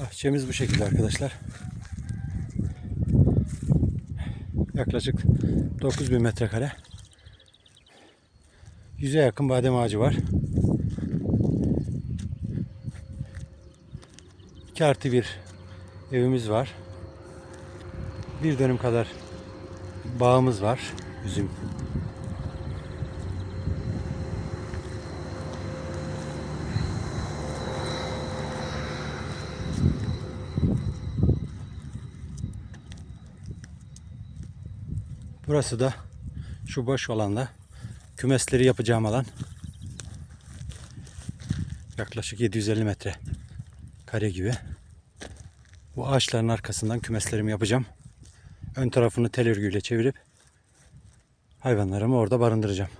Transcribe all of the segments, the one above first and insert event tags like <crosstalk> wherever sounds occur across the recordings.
Bahçemiz bu şekilde arkadaşlar. Yaklaşık 9000 metrekare. Yüze yakın badem ağacı var. 2 artı bir evimiz var. Bir dönüm kadar bağımız var. Üzüm. Burası da şu boş alanda kümesleri yapacağım alan. Yaklaşık 750 metre kare gibi. Bu ağaçların arkasından kümeslerimi yapacağım. Ön tarafını tel örgüyle çevirip hayvanlarımı orada barındıracağım.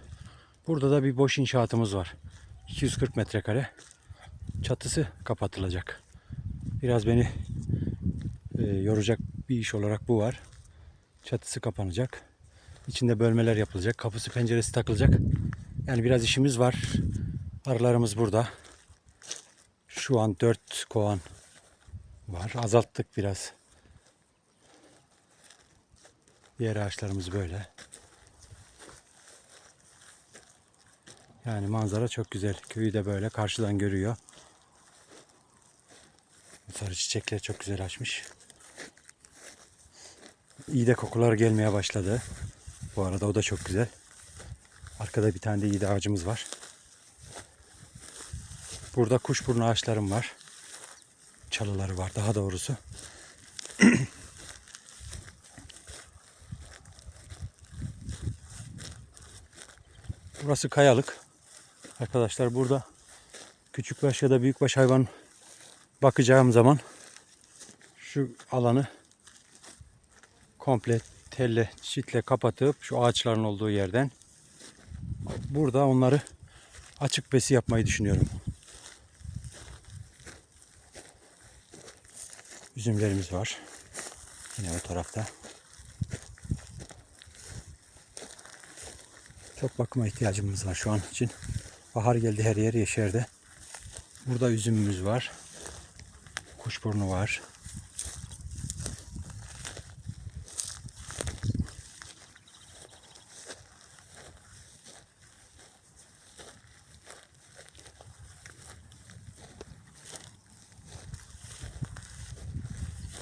Burada da bir boş inşaatımız var. 240 metrekare. Çatısı kapatılacak. Biraz beni e, yoracak bir iş olarak bu var. Çatısı kapanacak. İçinde bölmeler yapılacak. Kapısı penceresi takılacak. Yani biraz işimiz var. Arılarımız burada. Şu an 4 kovan var. Azalttık biraz. Diğer ağaçlarımız böyle. Yani manzara çok güzel. Köyü de böyle karşıdan görüyor. Sarı çiçekler çok güzel açmış. İyi de kokular gelmeye başladı. Bu arada o da çok güzel. Arkada bir tane de iyi ağacımız var. Burada kuşburnu ağaçlarım var. Çalıları var daha doğrusu. <clears throat> Burası kayalık. Arkadaşlar burada küçükbaş ya da büyükbaş hayvan bakacağım zaman şu alanı komple telle, çitle kapatıp şu ağaçların olduğu yerden burada onları açık besi yapmayı düşünüyorum. Üzümlerimiz var. Yine o tarafta. Çok bakıma ihtiyacımız var şu an için. Bahar geldi her yer yeşerdi. Burada üzümümüz var. Kuşburnu var.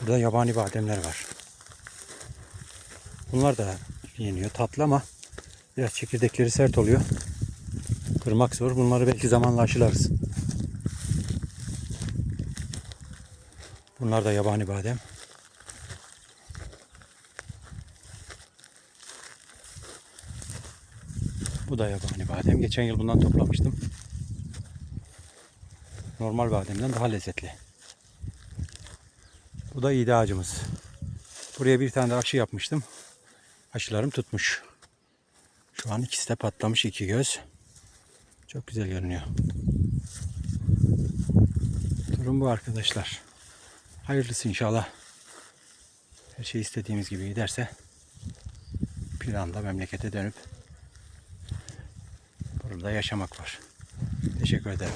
Burada yabani bademler var. Bunlar da yeniyor. Tatlı ama biraz çekirdekleri sert oluyor. Kırmak zor. Bunları belki zamanla aşılarız. Bunlar da yabani badem. Bu da yabani badem. Geçen yıl bundan toplamıştım. Normal bademden daha lezzetli. Bu da iğde ağacımız. Buraya bir tane de aşı yapmıştım. Aşılarım tutmuş. Şu an ikisi de patlamış iki göz. Çok güzel görünüyor. Durum bu arkadaşlar. Hayırlısı inşallah. Her şey istediğimiz gibi giderse planda memlekete dönüp burada yaşamak var. Teşekkür ederim.